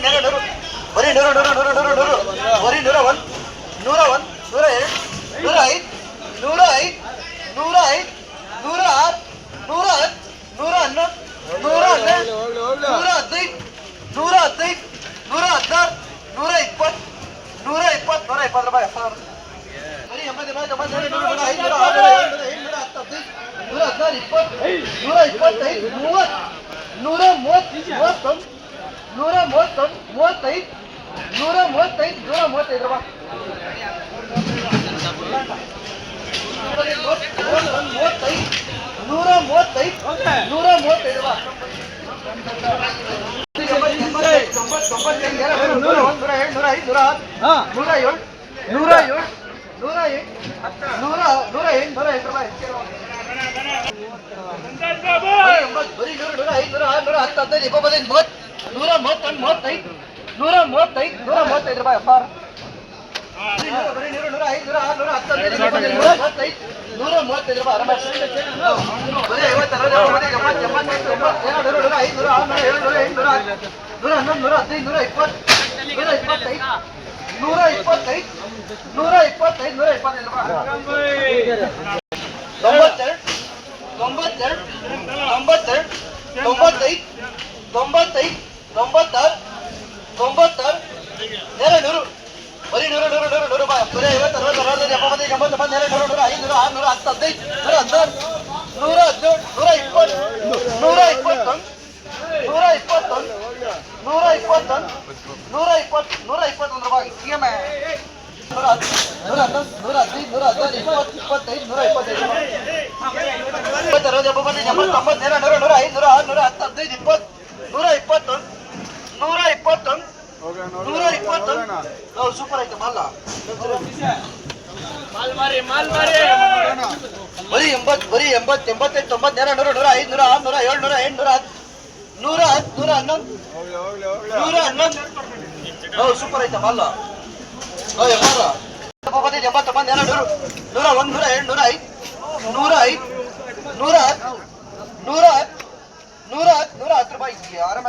ನೂರ ನೂರು ಬರೀ ನೂರ ನೂರ ನೂರ ನೂರ ನೂರು ಬರೀ ನೂರ ಒಂದು ನೂರ ಒಂದು ನೂರ ಎರಡು ನೂರ ಐದು ನೂರ ಐದು ನೂರ ಐದು ನೂರ ಆರು ನೂರ ಹತ್ತು ನೂರ ಹನ್ನೊಂದು ನೂರ ಹನ್ನೆರಡು ನೂರ ಹದಿನೈದು ನೂರ ಹದಿನೈದು ನೂರ ಹದಿನಾರು ನೂರ ಇಪ್ಪತ್ತು ನೂರ ಇಪ್ಪತ್ತು ನೂರ ಇಪ್ಪತ್ತು ರೂಪಾಯಿ ಸಾವಿರ ಬರೀ ಹದಿನೈದು ನೂರ ಹದಿನಾರು ಇಪ್ಪತ್ತು ನೂರ ಇಪ್ಪತ್ತೈದು ಮೂವತ್ತು ನೂರ ಮೂವತ್ತು ಮೂವತ್ತೊಂದು ನೂರ ಮೂವತ್ತೊಂದು ಮೂವತ್ತೈದು ನೂರ ಮೂವತ್ತೈದು ನೂರ ಮೂವತ್ತೈದು ರೂಪಾಯಿ ಮೂವತ್ತೈದು ನೂರ ಮೂವತ್ತೈದು ನೂರ ಮೂವತ್ತೈದು ರೂಪಾಯಿ ತೊಂಬತ್ತು ತೊಂಬತ್ತೈದು ಎರಡು ನೂರ ಒಂದು ನೂರ ಎರಡು ನೂರ ಐದು ನೂರ ಆರು ನೂರ ಏಳು ನೂರ ಏಳು ನೂರ ಎಂಟು ನೂರ ನೂರ ಎಂಟು ನೂರ ಎಂಟು ರೂಪಾಯಿ ಬರೀ ನೂರು ನೂರ ಐದು ಆರು ನೂರ ಹತ್ತು ಹದಿನೈದು ಇಪ್ಪತ್ತೈದು ಮೂವತ್ತು ನೂರ ಮೂವತ್ತೊಂದು ಮೂವತ್ತೈದು ನೂರ ಮೂವತ್ತೈದು ನೂರ ಮೂವತ್ತೈದು ರೂಪಾಯಿ ಅಪ್ಪಾರ ಬರೀ ನೂರು, ನೂರು ನೂರ ಐದು ನೂರ ಆರು ನೂರ ಹತ್ತು ಹದಿನೈದು ಇಪ್ಪತ್ತೈದು ನೂರ ಮೂವತ್ತೈದು ನೂರ ಮೂವತ್ತೈದು ರೂಪಾಯಿ ಬರೀ ಐವತ್ತು ಅರವತ್ತು ಎಪ್ಪತ್ತೈದು ಎಂಬತ್ತು ಎಂಬತ್ತೈದು ಎಂಬತ್ತು ಎರಡು ನೂರ ಐದು ನೂರ ಆರು ನೂರ ಏಳು ನೂರ ಎಂಟು ನೂರ ಹತ್ತು ನೂರ ಹನ್ನೊಂದು ನೂರ ಹದಿನೈದು ನೂರ ಇಪ್ಪತ್ತು ನೂರ ಇಪ್ಪತ್ತೈದು ನೂರ ಇಪ್ಪತ್ತೈದು ನೂರ ಇಪ್ಪತ್ತೈದು ನೂರ ಇಪ್ಪತ್ತೈದು ರೂಪಾಯಿ ತೊಂಬತ್ತೆರಡು ತೊಂಬತ್ತೆರಡು, ತೊಂಬತ್ತೈದು ತೊಂಬತ್ತೈದು, ತೊಂಬತ್ತಾರು ತೊಂಬತ್ತಾರು. ಎರಡು ನೂರು. ಬರೀ ನೂರು ನೂರು ನೂರು ನೂರು ಬರೀ ಐವತ್ತು, ಅರವತ್ತು ಅರವತ್ತೈದು ಎಪ್ಪತ್ತೈದು ಎಂಬತ್ತು ಎಂಬತ್ತು ಎರಡು ನೂರು ನೂರ ಐದು ನೂರ ಆರು ನೂರ ನೂರ, ಹದಿನೇಳು, ನೂರ ಇಪ್ಪತ್ತು, ನೂರ ಇಪ್ಪತ್ತೊಂದು ನೂರ ಇಪ್ಪತ್ತೊಂದು ನೂರ ಇಪ್ಪತ್ತೊಂದು, ನೂರ ಇಪ್ಪತ್ತು, ನೂರ ಇಪ್ಪತ್ತೊಂದು ರೂಪಾಯಿ. ಎಂ ನೂರ ನೂರ ನೂರ ಹದಿನೈದು ಇಪ್ಪತ್ತು, ಇಪ್ಪತ್ತೈದು, ನೂರ ಇಪ್ಪತ್ತೈದು ಅರವತ್ತು ಎಪ್ಪತ್ತೈದು ಎಂಬತ್ತು ತೊಂಬತ್ತು ನೂರ ನೂರ ನೂರ ಐದು ನೂರ ಹದಿನೈದು ಇಪ್ಪತ್ತು ಇಪ್ಪತ್ತೊಂದು ಇಪ್ಪತ್ತೊಂದು ನೂರ ಸೂಪರ್ ಐತೆ ಮಾಲ್ಲ ಬರೀ ಎಂಬತ್ತು ಬರೀ ಎಂಬತ್ತು ಎಂಬತ್ತೈದು ತೊಂಬತ್ತು ನೂರ ನೂರ ನೂರ ಐದು ನೂರ ಆರು ನೂರ ಏಳು ನೂರ ಎಂಟು ನೂರ ಹತ್ತು ನೂರ ಹತ್ತು ನೂರ ಹನ್ನೊಂದು ನೂರ ಹನ್ನೊಂದು ಸೂಪರ್ ಐತೆ ಮಲ್ಲ ಎಂಬತ್ತೊಂಬತ್ತು ನೂರು ನೂರ ಒಂದು ನೂರ ಎರಡು ನೂರ ಐದು ನೂರ ಐದು ನೂರ ಹತ್ತು ನೂರ ಹತ್ತು ನೂರ ಹತ್ತು ನೂರ ಹತ್ತು ರೂಪಾಯಿ ಆರಾಮ